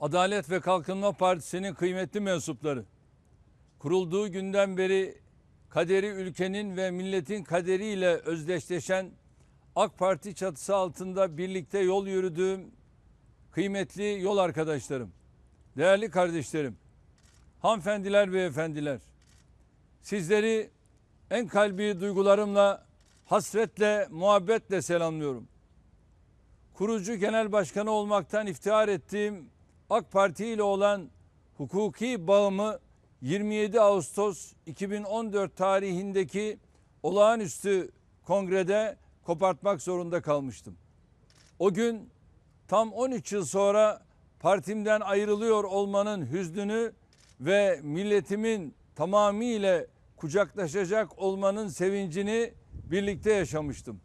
Adalet ve Kalkınma Partisi'nin kıymetli mensupları, kurulduğu günden beri kaderi ülkenin ve milletin kaderiyle özdeşleşen AK Parti çatısı altında birlikte yol yürüdüğüm kıymetli yol arkadaşlarım, değerli kardeşlerim, hanımefendiler ve efendiler, sizleri en kalbi duygularımla, hasretle, muhabbetle selamlıyorum. Kurucu genel başkanı olmaktan iftihar ettiğim AK Parti ile olan hukuki bağımı 27 Ağustos 2014 tarihindeki olağanüstü kongrede kopartmak zorunda kalmıştım. O gün tam 13 yıl sonra partimden ayrılıyor olmanın hüznünü ve milletimin tamamıyla kucaklaşacak olmanın sevincini birlikte yaşamıştım.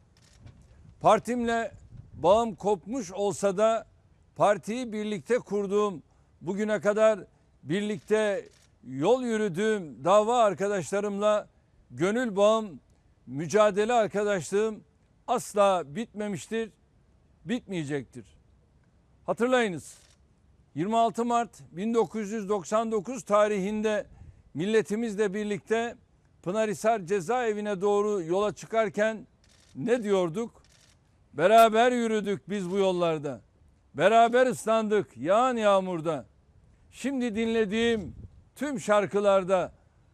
Partimle bağım kopmuş olsa da partiyi birlikte kurduğum, bugüne kadar birlikte yol yürüdüğüm dava arkadaşlarımla gönül bağım, mücadele arkadaşlığım asla bitmemiştir, bitmeyecektir. Hatırlayınız 26 Mart 1999 tarihinde milletimizle birlikte Pınarhisar cezaevine doğru yola çıkarken ne diyorduk? Beraber yürüdük biz bu yollarda. Beraber ıslandık yağan yağmurda. Şimdi dinlediğim tüm şarkılarda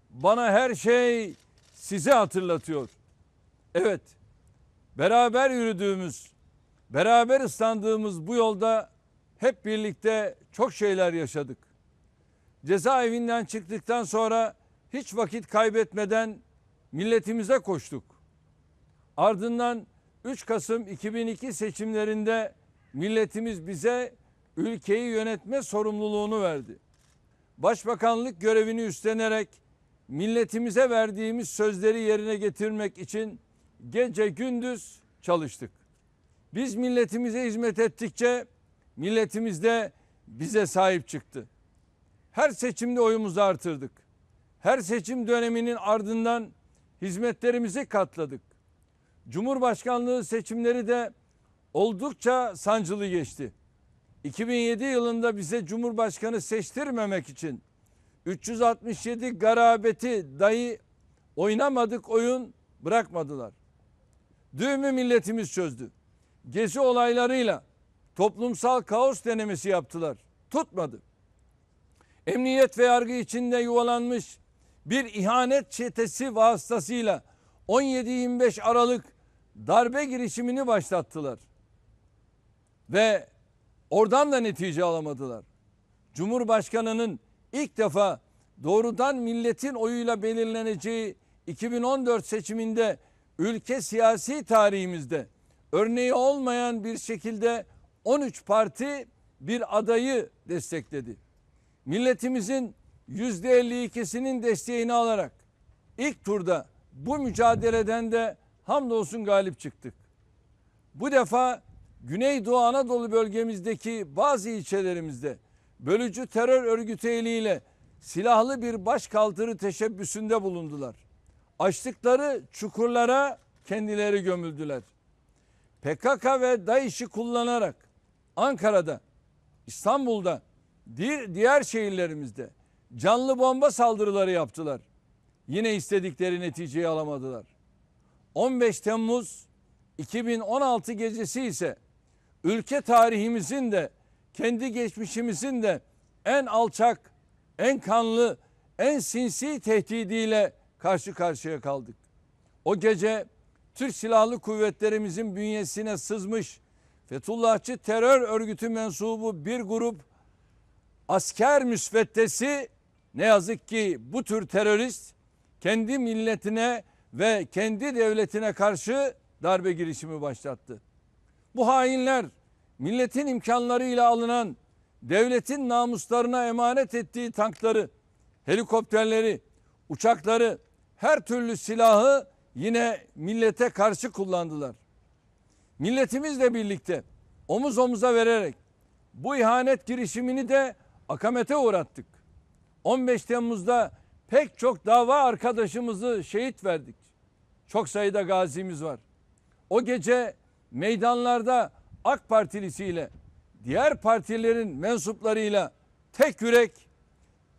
bana her şey sizi hatırlatıyor. Evet, beraber yürüdüğümüz, beraber ıslandığımız bu yolda hep birlikte çok şeyler yaşadık. Cezaevinden çıktıktan sonra hiç vakit kaybetmeden milletimize koştuk. Ardından 3 Kasım 2002 seçimlerinde milletimiz bize ülkeyi yönetme sorumluluğunu verdi. Başbakanlık görevini üstlenerek milletimize verdiğimiz sözleri yerine getirmek için gece gündüz çalıştık. Biz milletimize hizmet ettikçe milletimiz de bize sahip çıktı. Her seçimde oyumuzu artırdık. Her seçim döneminin ardından hizmetlerimizi katladık. Cumhurbaşkanlığı seçimleri de oldukça sancılı geçti. 2007 yılında bize Cumhurbaşkanı seçtirmemek için 367 garabeti dahi oynamadık oyun bırakmadılar. Düğümü milletimiz çözdü. Gezi olaylarıyla toplumsal kaos denemesi yaptılar. Tutmadı. Emniyet ve yargı içinde yuvalanmış bir ihanet çetesi vasıtasıyla 17-25 Aralık darbe girişimini başlattılar. Ve oradan da netice alamadılar. Cumhurbaşkanının ilk defa doğrudan milletin oyuyla belirleneceği 2014 seçiminde ülke siyasi tarihimizde örneği olmayan bir şekilde 13 parti bir adayı destekledi. Milletimizin %52'sinin desteğini alarak ilk turda bu mücadeleden de hamdolsun galip çıktık. Bu defa Güneydoğu Anadolu bölgemizdeki bazı ilçelerimizde bölücü terör örgütü eliyle silahlı bir başkaldırı teşebbüsünde bulundular. Açtıkları çukurlara kendileri gömüldüler. PKK ve DAEŞ'i kullanarak Ankara'da, İstanbul'da, diğer şehirlerimizde canlı bomba saldırıları yaptılar. Yine istedikleri neticeyi alamadılar. 15 Temmuz 2016 gecesi ise ülke tarihimizin de kendi geçmişimizin de en alçak, en kanlı, en sinsi tehdidiyle karşı karşıya kaldık. O gece Türk Silahlı Kuvvetlerimizin bünyesine sızmış Fethullahçı terör örgütü mensubu bir grup asker müsveddesi ne yazık ki bu tür terörist kendi milletine ve kendi devletine karşı darbe girişimi başlattı. Bu hainler milletin imkanlarıyla alınan devletin namuslarına emanet ettiği tankları, helikopterleri, uçakları, her türlü silahı yine millete karşı kullandılar. Milletimizle birlikte omuz omuza vererek bu ihanet girişimini de akamete uğrattık. 15 Temmuz'da pek çok dava arkadaşımızı şehit verdik. Çok sayıda gazimiz var. O gece meydanlarda AK Partilisiyle diğer partilerin mensuplarıyla tek yürek,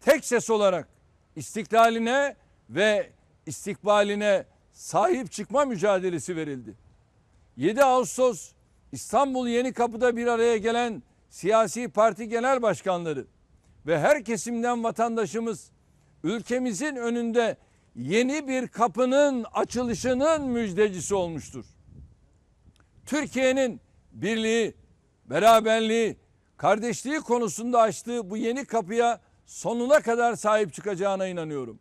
tek ses olarak istiklaline ve istikbaline sahip çıkma mücadelesi verildi. 7 Ağustos İstanbul Yeni Kapı'da bir araya gelen siyasi parti genel başkanları ve her kesimden vatandaşımız ülkemizin önünde yeni bir kapının açılışının müjdecisi olmuştur. Türkiye'nin birliği, beraberliği, kardeşliği konusunda açtığı bu yeni kapıya sonuna kadar sahip çıkacağına inanıyorum.